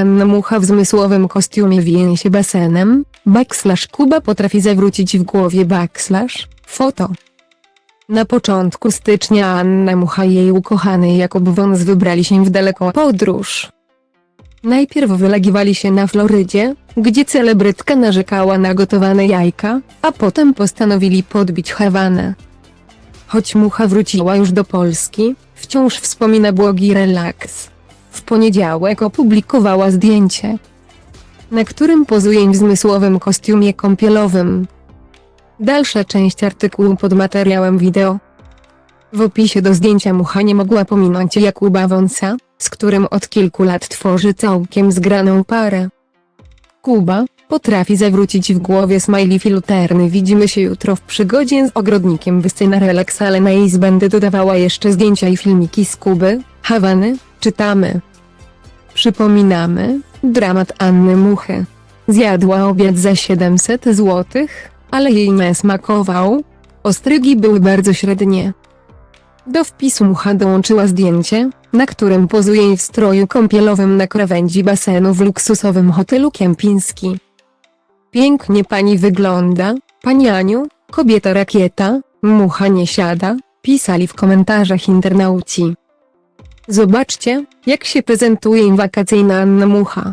Anna Mucha w zmysłowym kostiumie wije się basenem, backslash Kuba potrafi zawrócić w głowie backslash, foto. Na początku stycznia Anna Mucha i jej ukochany Jakub Wąs wybrali się w daleką podróż. Najpierw wylegiwali się na Florydzie, gdzie celebrytka narzekała na gotowane jajka, a potem postanowili podbić Hawanę. Choć Mucha wróciła już do Polski, wciąż wspomina błogi relaks. W poniedziałek opublikowała zdjęcie, na którym pozuje w zmysłowym kostiumie kąpielowym. Dalsza część artykułu pod materiałem wideo. W opisie do zdjęcia Mucha nie mogła pominąć Jakuba Wąsa, z którym od kilku lat tworzy całkiem zgraną parę. Kuba potrafi zawrócić w głowie smiley filterny. Widzimy się jutro w przygodzie z ogrodnikiem Wystyna Relax, ale na jej zbędy dodawała jeszcze zdjęcia i filmiki z Kuby, Hawany, czytamy. Przypominamy, dramat Anny Muchy. Zjadła obiad za 700 zł, ale jej nie smakował. Ostrygi były bardzo średnie. Do wpisu Mucha dołączyła zdjęcie, na którym pozuje w stroju kąpielowym na krawędzi basenu w luksusowym hotelu Kępiński. Pięknie pani wygląda, pani Aniu, kobieta rakieta, mucha nie siada, pisali w komentarzach internauci. Zobaczcie, jak się prezentuje wakacyjna Anna Mucha.